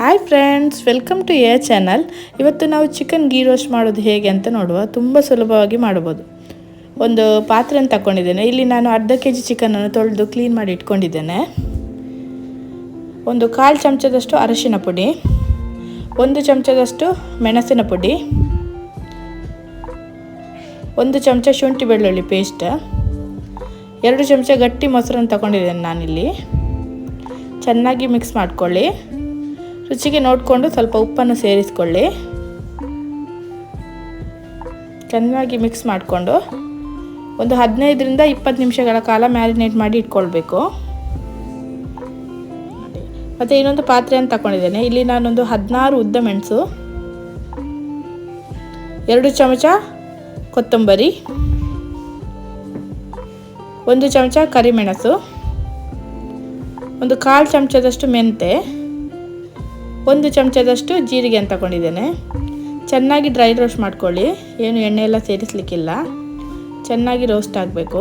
Hi friends welcome to A channel ಇವತ್ತು ನಾವು chicken ghee roast ಮಾಡೋದು ಹೇಗೆ ಅಂತ ನೋಡುವ. ತುಂಬ ಸುಲಭವಾಗಿ ಮಾಡ್ಬೋದು ಒಂದು ಪಾತ್ರೆಯನ್ನು ತಗೊಂಡಿದ್ದೇನೆ ಇಲ್ಲಿ ನಾನು ಅರ್ಧ ಕೆ ಜಿ ಚಿಕನನ್ನು ತೊಳೆದು ಕ್ಲೀನ್ ಮಾಡಿ ಇಟ್ಕೊಂಡಿದ್ದೇನೆ. ಒಂದು ಕಾಲು ಚಮಚದಷ್ಟು ಅರಶಿನ ಪುಡಿ, ಒಂದು ಚಮಚದಷ್ಟು ಮೆಣಸಿನ ಪುಡಿ, ಒಂದು ಚಮಚ ಶುಂಠಿ ಬೆಳ್ಳುಳ್ಳಿ ಪೇಸ್ಟ್ ಎರಡು ಚಮಚ ಗಟ್ಟಿ ಮೊಸರನ್ನು ತಗೊಂಡಿದ್ದೇನೆ ನಾನಿಲ್ಲಿ. ಚೆನ್ನಾಗಿ ಮಿಕ್ಸ್ ಮಾಡ್ಕೊಳ್ಳಿ. ರುಚಿಗೆ ನೋಡಿಕೊಂಡು ಸ್ವಲ್ಪ ಉಪ್ಪನ್ನು ಸೇರಿಸ್ಕೊಳ್ಳಿ. ಚೆನ್ನಾಗಿ ಮಿಕ್ಸ್ ಮಾಡಿಕೊಂಡು ಒಂದು ಹದಿನೈದರಿಂದ ಇಪ್ಪತ್ತು ನಿಮಿಷಗಳ ಕಾಲ ಮ್ಯಾರಿನೇಟ್ ಮಾಡಿ ಇಟ್ಕೊಳ್ಬೇಕು. ಮತ್ತು ಇನ್ನೊಂದು ಪಾತ್ರೆಯನ್ನು ತಗೊಂಡಿದ್ದೇನೆ. ಇಲ್ಲಿ ನಾನೊಂದು ಹದಿನಾರು ಉದ್ದ ಮೆಣಸು, ಎರಡು ಚಮಚ ಕೊತ್ತಂಬರಿ, ಒಂದು ಚಮಚ ಕರಿಮೆಣಸು, ಒಂದು ಕಾಲು ಚಮಚದಷ್ಟು ಮೆಂತೆ ಒಂದು ಚಮಚದಷ್ಟು ಜೀರಿಗೆ ಅಂತ ತಗೊಂಡಿದ್ದೇನೆ. ಚೆನ್ನಾಗಿ ಡ್ರೈ ರೋಸ್ಟ್ ಮಾಡ್ಕೊಳ್ಳಿ. ಏನು ಎಣ್ಣೆ ಎಲ್ಲ ಸೇರಿಸಲಿಕ್ಕಿಲ್ಲ. ಚೆನ್ನಾಗಿ ರೋಸ್ಟ್ ಆಗಬೇಕು.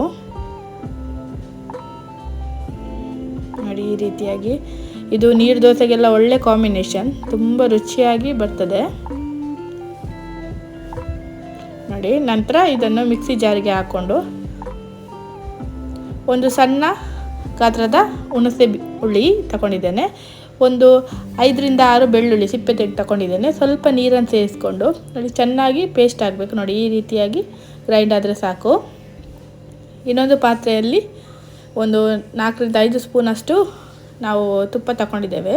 ನೋಡಿ, ಈ ರೀತಿಯಾಗಿ. ಇದು ನೀರು ದೋಸೆಗೆಲ್ಲ ಒಳ್ಳೆ ಕಾಂಬಿನೇಷನ್. ತುಂಬ ರುಚಿಯಾಗಿ ಬರ್ತದೆ. ನೋಡಿ, ನಂತರ ಇದನ್ನು ಮಿಕ್ಸಿ ಜಾರಿಗೆ ಹಾಕ್ಕೊಂಡು ಒಂದು ಸಣ್ಣ ಗಾತ್ರದ ಹುಣಸೆ ಹುಳಿ ತಗೊಂಡಿದ್ದೇನೆ. ಒಂದು ಐದರಿಂದ ಆರು ಬೆಳ್ಳುಳ್ಳಿ ಸಿಪ್ಪೆ ತೆಗೆದು ತಗೊಂಡಿದ್ದೇನೆ. ಸ್ವಲ್ಪ ನೀರನ್ನು ಸೇರಿಸ್ಕೊಂಡು ನೋಡಿ ಚೆನ್ನಾಗಿ ಪೇಸ್ಟ್ ಆಗಬೇಕು ನೋಡಿ, ಈ ರೀತಿಯಾಗಿ ಗ್ರೈಂಡ್ ಆದರೆ ಸಾಕು. ಇನ್ನೊಂದು ಪಾತ್ರೆಯಲ್ಲಿ ಒಂದು ನಾಲ್ಕರಿಂದ ಐದು ಸ್ಪೂನಷ್ಟು ನಾವು ತುಪ್ಪ ತಗೊಂಡಿದ್ದೇವೆ.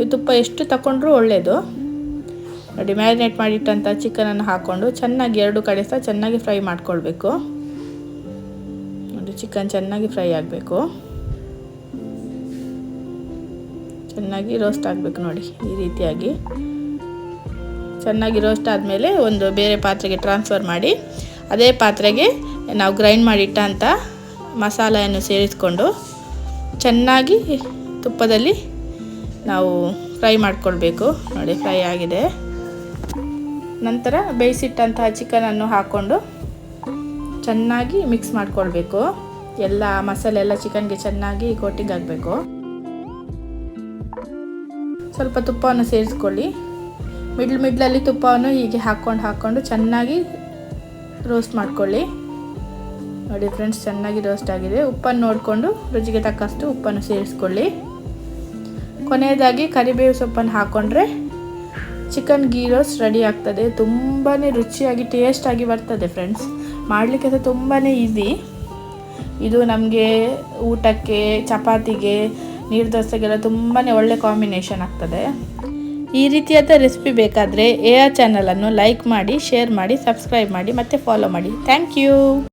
ಈ ತುಪ್ಪ ಎಷ್ಟು ತಗೊಂಡ್ರೂ ಒಳ್ಳೆಯದು ನೋಡಿ ಮ್ಯಾರಿನೇಟ್ ಮಾಡಿಟ್ಟಂಥ ಚಿಕನನ್ನು ಹಾಕ್ಕೊಂಡು ಚೆನ್ನಾಗಿ ಎರಡು ಕಡೆ ಸಹ ಚೆನ್ನಾಗಿ ಫ್ರೈ ಮಾಡ್ಕೊಳ್ಬೇಕು. ನೋಡಿ, ಚಿಕನ್ ಚೆನ್ನಾಗಿ ಫ್ರೈ ಆಗಬೇಕು. ಚೆನ್ನಾಗಿ ರೋಸ್ಟ್ ಆಗಬೇಕು ನೋಡಿ, ಈ ರೀತಿಯಾಗಿ. ಚೆನ್ನಾಗಿ ರೋಸ್ಟ್ ಆದಮೇಲೆ ಒಂದು ಬೇರೆ ಪಾತ್ರೆಗೆ ಟ್ರಾನ್ಸ್ಫರ್ ಮಾಡಿ, ಅದೇ ಪಾತ್ರೆಗೆ ನಾವು ಗ್ರೈಂಡ್ ಮಾಡಿಟ್ಟಂಥ ಮಸಾಲೆಯನ್ನು ಸೇರಿಸಿಕೊಂಡು ಚೆನ್ನಾಗಿ ತುಪ್ಪದಲ್ಲಿ ನಾವು ಫ್ರೈ ಮಾಡಿಕೊಳ್ಬೇಕು. ನೋಡಿ ಫ್ರೈ ಆಗಿದೆ. ನಂತರ ಬೇಯಿಸಿಟ್ಟಂತಹ ಚಿಕನನ್ನು ಹಾಕ್ಕೊಂಡು ಚೆನ್ನಾಗಿ ಮಿಕ್ಸ್ ಮಾಡಿಕೊಳ್ಬೇಕು. ಎಲ್ಲ ಮಸಾಲೆ ಎಲ್ಲ ಚಿಕನ್ಗೆ ಚೆನ್ನಾಗಿ ಕೋಟಿಂಗ್ ಆಗಬೇಕು. ಸ್ವಲ್ಪ ತುಪ್ಪವನ್ನು ಸೇರಿಸ್ಕೊಳ್ಳಿ. ಮಿಡ್ಲ್ ಮಿಡ್ಲಲ್ಲಿ ತುಪ್ಪವನ್ನು ಹೀಗೆ ಹಾಕ್ಕೊಂಡು ಹಾಕ್ಕೊಂಡು ಚೆನ್ನಾಗಿ ರೋಸ್ಟ್ ಮಾಡ್ಕೊಳ್ಳಿ. ನೋಡಿ ಫ್ರೆಂಡ್ಸ್ ಚೆನ್ನಾಗಿ ರೋಸ್ಟ್ ಆಗಿದೆ. ಉಪ್ಪನ್ನು ನೋಡಿಕೊಂಡು ರುಚಿಗೆ ತಕ್ಕಷ್ಟು ಉಪ್ಪನ್ನು ಸೇರಿಸ್ಕೊಳ್ಳಿ. ಕೊನೆಯದಾಗಿ ಕರಿಬೇವು ಸೊಪ್ಪನ್ನು ಹಾಕ್ಕೊಂಡ್ರೆ ಚಿಕನ್ ಗೀ ರೋಸ್ಟ್ ರೆಡಿ ಆಗ್ತದೆ. ತುಂಬಾ ರುಚಿಯಾಗಿ ಟೇಸ್ಟಾಗಿ ಬರ್ತದೆ ಫ್ರೆಂಡ್ಸ್ ಮಾಡಲಿಕ್ಕೆ ಸಹ ತುಂಬಾ ಈಸಿ ಇದು ನಮಗೆ ಊಟಕ್ಕೆ, ಚಪಾತಿಗೆ ನೀರು ದೋಸೆಗೆಲ್ಲ ತುಂಬಾ ಒಳ್ಳೆ ಕಾಂಬಿನೇಷನ್ ಆಗ್ತದೆ. ಈ ರೀತಿಯಾದ ರೆಸಿಪಿ ಬೇಕಾದರೆ ಎ ಆರ್ ಚಾನಲನ್ನು ಲೈಕ್ ಮಾಡಿ ಶೇರ್ ಮಾಡಿ ಸಬ್ಸ್ಕ್ರೈಬ್ ಮಾಡಿ, ಮತ್ತು ಫಾಲೋ ಮಾಡಿ. Thank you